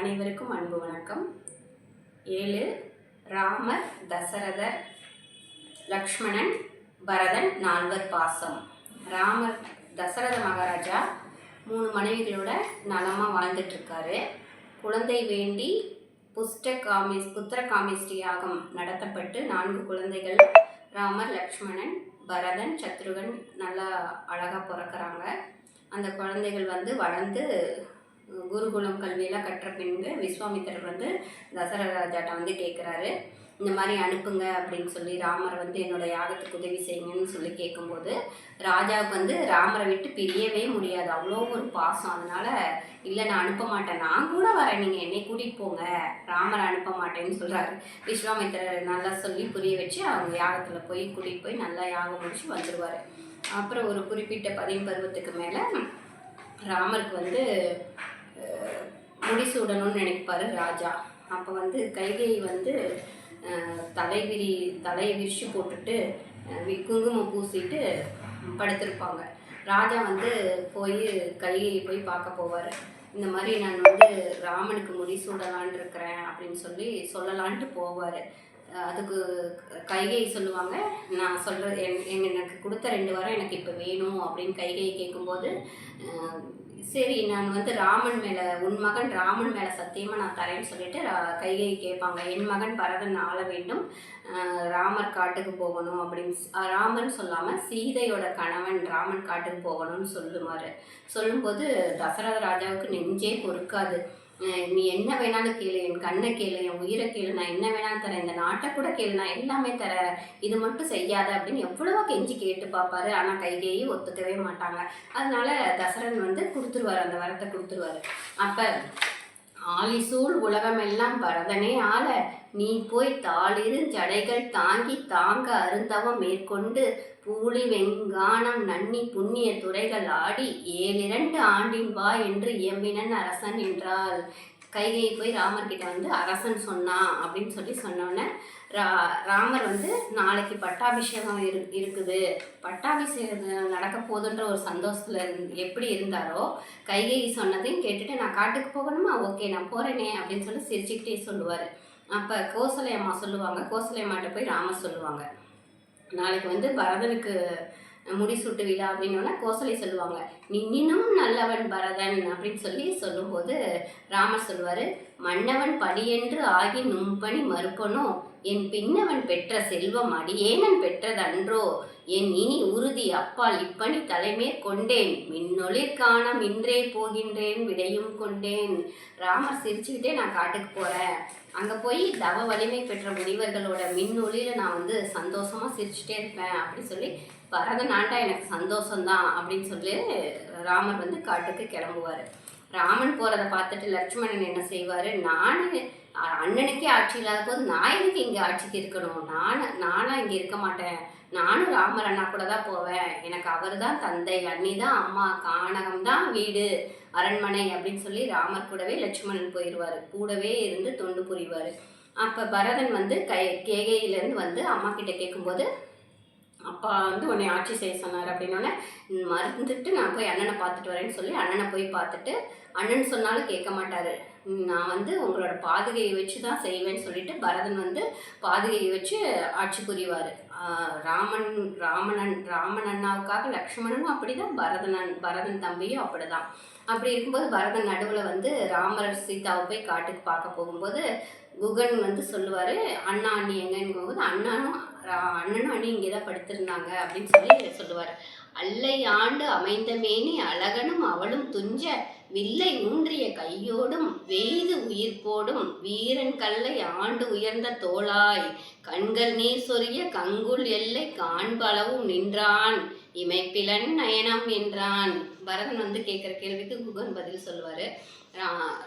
அனைவருக்கும் அன்பு வணக்கம். ஏழு ராமர் தசரதர் லக்ஷ்மணன் பரதன் நால்வர் பாசம். ராமர் தசரத மகாராஜா மூணு மனைவிகளோட நலமாக வாழ்ந்துட்டுருக்காரு. குழந்தை வேண்டி புஷ்ட காமிஸ் புத்திர காமிஸ்டி யாகம் நடத்தப்பட்டு நான்கு குழந்தைகள் ராமர் லக்ஷ்மணன் பரதன் சத்ருகன் நல்லா அழகாக பிறக்கறாங்க. அந்த குழந்தைகள் வந்து வளர்ந்து குருகுலம் கல்வியெல்லாம் கற்ற பின்பு விஸ்வாமித்திரர் வந்து தசரத ராஜாட்ட வந்து கேட்குறாரு இந்த மாதிரி அனுப்புங்க அப்படின்னு சொல்லி ராமரை வந்து என்னோட யாகத்துக்கு உதவி செய்யுங்கன்னு சொல்லி கேட்கும்போது ராஜாவுக்கு வந்து ராமரை விட்டு பிரியவே முடியாது. அவ்வளோ ஒரு பாசம். அதனால் இல்லை நான் அனுப்ப மாட்டேன். நான் கூட வரேன். நீங்கள் என்னை கூட்டிகிட்டு போங்க. ராமரை அனுப்ப மாட்டேன்னு சொல்கிறாரு விஸ்வாமித்திரர் நல்லா சொல்லி புரிய வச்சு அவங்க யாகத்தில் போய் கூட்டிகிட்டு போய் நல்லா யாகம் முடிச்சு வந்துடுவார் அப்புறம் ஒரு குறிப்பிட்ட பதிவு பருவத்துக்கு மேலே ராமருக்கு வந்து முடிசூடணும்னு நினைப்பாரு ராஜா. அப்போ வந்து கைகை வந்து தலைவிரி தலையை விரிச்சு போட்டுட்டு குங்குமம் பூசிட்டு படுத்திருப்பாங்க. ராஜா வந்து போய் கைகையை போய் பார்க்க போவார். இந்த மாதிரி நான் வந்து ராமனுக்கு முடிசூடலான் இருக்கிறேன் அப்படின்னு சொல்லி சொல்லலான்ட்டு போவார். அதுக்கு கைகை சொல்லுவாங்க நான் சொல்கிற என் எனக்கு கொடுத்த ரெண்டு வாரம் எனக்கு இப்போ வேணும் அப்படின்னு கைகை கேட்கும்போது சரி நான் வந்து ராமன் மேலே உன் மகன் ராமன் மேலே சத்தியமாக நான் தரேன்னு சொல்லிட்டு ரா- கைகை கேட்பாங்க. என் மகன் பரதன் ஆள வேண்டும். ராமர் காட்டுக்கு போகணும் அப்படின்னு ராமன் சொல்லாமல் சீதையோட கணவன் ராமன் காட்டுக்கு போகணும்னு சொல்லுமாறு. சொல்லும்போது தசரத ராஜாவுக்கு நெஞ்சே பொறுக்காது. நீ என்ன வேணாலும் கேளு என் கண்ணை கேளு என் உயிரை கேளு நான் என்ன வேணாலும் தரேன் இந்த நாட்டை கூட கேளு நான் எல்லாமே தரேன் இது மட்டும் செய்யாத அப்படின்னு எவ்வளவோ கெஞ்சி கேட்டு பார்ப்பாரு ஆனால் கைகேயி ஒத்துக்கவே மாட்டாங்க. அதனால தசரன் வந்து கொடுத்துருவாரு அந்த வரத்தை கொடுத்துருவாரு. அப்போ ஆலிசூழ் உலகமெல்லாம் பரதனே ஆள. நீ போய் தாளிரு ஜடைகள் தாங்கி தாங்க அருந்தவம் மேற்கொண்டு பூலி வெங்கானம் நன்னி புண்ணிய துறைகள் ஆடி ஏழிரண்டு ஆண்டின் வா என்று இயம்பினன் அரசன் என்றாள். கைகை போய் ராமர்கிட்ட வந்து அரசன் சொன்னான் அப்படின்னு சொல்லி சொன்னோன்னே ரா ராமர் வந்து நாளைக்கு பட்டாபிஷேகம் இரு இருக்குது. பட்டாபிஷேகம் நடக்க போகுதுன்ற ஒரு சந்தோஷத்தில் இருந்து எப்படி இருந்தாரோ கைகை சொன்னதையும் கேட்டுட்டு நான் காட்டுக்கு போகணுமா? ஓகே நான் போகிறேனே அப்படின்னு சொல்லி சிரிச்சுக்கிட்டே சொல்லுவார். அப்போ கோசலை அம்மா சொல்லுவாங்க. கோசலை அம்மாட்ட போய் ராமர் சொல்லுவாங்க. நாளைக்கு வந்து பரதனுக்கு முடிசூட்டு விழா அப்படின்னோடனே கோசலை சொல்லுவாங்க. நின்னும் நல்லவன் பரதன் அப்படின்னு சொல்லி சொல்லும்போது ராமர் சொல்வார் மன்னவன் படியென்று ஆகி நும்பணி மறுப்பனோ என் பின்னவன் பெற்ற செல்வம் அடியேனன் பெற்றதன்றோ? என் இனி உறுதி அப்பால் இப்பணி தலைமேற் கொண்டேன். மின்னொளிர் காண மின்றே போகின்றேன் விடையும் கொண்டேன். ராமர் சிரிச்சுக்கிட்டே நான் காட்டுக்கு போகிறேன் அங்கே போய் தவ வலிமை பெற்ற முனிவர்களோட மின்னொளியில் நான் வந்து சந்தோஷமாக சிரிச்சுட்டே இருப்பேன் அப்படின்னு சொல்லி பரதனாண்டா எனக்கு சந்தோஷம்தான் அப்படின்னு சொல்லி ராமர் வந்து காட்டுக்கு கிளம்புவார். ராமன் போகிறத பார்த்துட்டு லட்சுமணன் என்ன செய்வார்? நான் அண்ணனுக்கே ஆட்சி இல்லாத போது நான் எனக்கு இங்கே ஆட்சிக்கு இருக்கணும்? நான் நானாக இங்கே இருக்க மாட்டேன். நானும் ராமர் அண்ணா கூட தான் போவேன். எனக்கு அவர் தான் தந்தை அண்ணி தான் அம்மா கானகம் தான் வீடு அரண்மனை அப்படின்னு சொல்லி ராமர் கூடவே லட்சுமணன் போயிடுவார் கூடவே இருந்து தொண்டு புரிவார். அப்போ பரதன் வந்து கை கேகையிலேருந்து வந்து அம்மா கிட்ட கேட்கும்போது அப்பா வந்து உன்னை ஆட்சி செய்ய சொன்னார் அப்படின்னோடனே மறந்துட்டு நான் போய் அண்ணனை பார்த்துட்டு வரேன்னு சொல்லி அண்ணனை போய் பார்த்துட்டு அண்ணன் சொன்னாலும் கேட்க மாட்டார். நான் வந்து உங்களோட பாதுகையை வச்சு தான் செய்வேன்னு சொல்லிட்டு பரதன் வந்து பாதுகையை வச்சு ஆட்சி புரிவார். ராமன் ராமணன் ராமன் அண்ணாவுக்காக லக்ஷ்மணனும் அப்படிதான் பரதனன் பரதன் தம்பியும் அப்படிதான். அப்படி இருக்கும்போது பரதன் நடுவில் வந்து ராமர் சீதாவை போய் காட்டுக்கு பார்க்க போகும்போது குகன் வந்து சொல்லுவார் அண்ணா அண்ணி எங்கன்னு போகும்போது அண்ணனும் அண்ணனும் அண்ணி இங்கே தான் படுத்திருந்தாங்க அப்படின்னு சொல்லி சொல்லுவார். அல்லை ஆண்டு அமைந்த மேனி அழகனும் அவளும் துஞ்ச வில்லை ஊன்றிய கையோடும் வெய்து உயிர்ப்போடும் வீரன் கல்லை ஆண்டு உயர்ந்த தோளாய் கண்கள் நீர் சொரிய கங்குல் எல்லை காண்பளவும் நின்றான் இமைப்பிலன் நயனம் என்றான். பரதன் வந்து கேட்குற கேள்விக்கு குகன் பதில் சொல்லுவார்.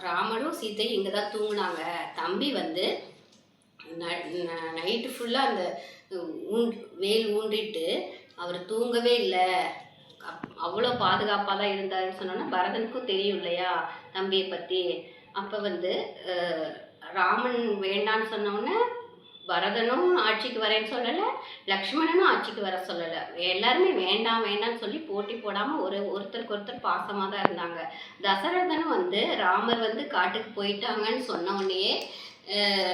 ராமனும் சீத்தையும் இங்கே தான் தூங்கினாங்க. தம்பி வந்து நைட்டு ஃபுல்லாக அந்த ஊன் வேல் ஊன்றிட்டு அவர் தூங்கவே இல்லை. அவ்வளோ பாதுகாப்பாக தான் இருந்தாருன்னு சொன்னோன்னா பரதனுக்கும் தெரியும் இல்லையா தம்பியை பற்றி அப்போ வந்து ராமன் வேண்டான்னு சொன்னோன்னே பரதனும் ஆட்சிக்கு வரேன்னு சொல்லலை லக்ஷ்மணனும் ஆட்சிக்கு வர சொல்லலை. எல்லாருமே வேண்டாம் வேண்டாம்னு சொல்லி போட்டி போடாமல் ஒரு ஒருத்தருக்கு ஒருத்தர் பாசமாக தான் இருந்தாங்க. தசரதனும் வந்து ராமர் வந்து காட்டுக்கு போயிட்டாங்கன்னு சொன்ன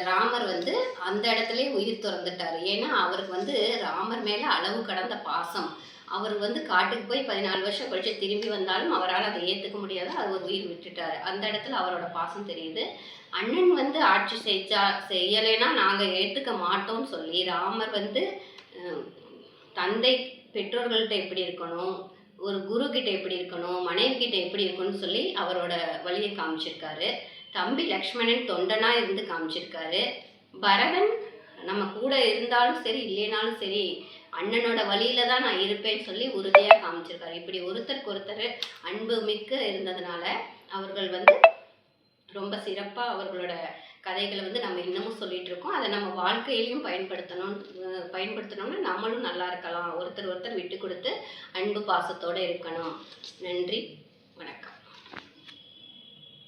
ராமர் வந்து அந்த இடத்துலயே உயிர் திறந்துட்டாரு. ஏன்னா அவருக்கு வந்து ராமர் மேலே அளவு கடந்த பாசம். அவர் வந்து காட்டுக்கு போய் பதினாலு வருஷம் கழிச்சு திரும்பி வந்தாலும் அவரால் அதை ஏற்றுக்க முடியாது. அவர் உயிர் விட்டுட்டாரு. அந்த இடத்துல அவரோட பாசம் தெரியுது. அண்ணன் வந்து ஆட்சி செஞ்சா செய்யலைன்னா நாங்கள் ஏற்றுக்க மாட்டோம்னு சொல்லி ராமர் வந்து தந்தை பெற்றோர்கள்ட்ட எப்படி இருக்கணும் ஒரு குரு கிட்ட எப்படி இருக்கணும் மனைவி கிட்ட எப்படி இருக்கணும்னு சொல்லி அவரோட வழியை காமிச்சிருக்காரு. தம்பி லக்ஷ்மணன் தொண்டனா இருந்து காமிச்சிருக்காரு. பரதன் நம்ம கூட இருந்தாலும் சரி இல்லைனாலும் சரி அண்ணனோட வழியில தான் நான் இருப்பேன்னு சொல்லி உறுதியாக காமிச்சிருக்காரு. இப்படி ஒருத்தருக்கு ஒருத்தர் அன்பு மிக்க இருந்ததுனால அவர்கள் வந்து ரொம்ப சிறப்பாக அவர்களோட கதைகளை வந்து நம்ம இன்னமும் சொல்லிட்டு இருக்கோம். அதை நம்ம வாழ்க்கையிலையும் பயன்படுத்தணும் பயன்படுத்தணும்னா நம்மளும் நல்லா இருக்கலாம். ஒருத்தர் ஒருத்தர் விட்டு கொடுத்து அன்பு பாசத்தோடு இருக்கணும். நன்றி.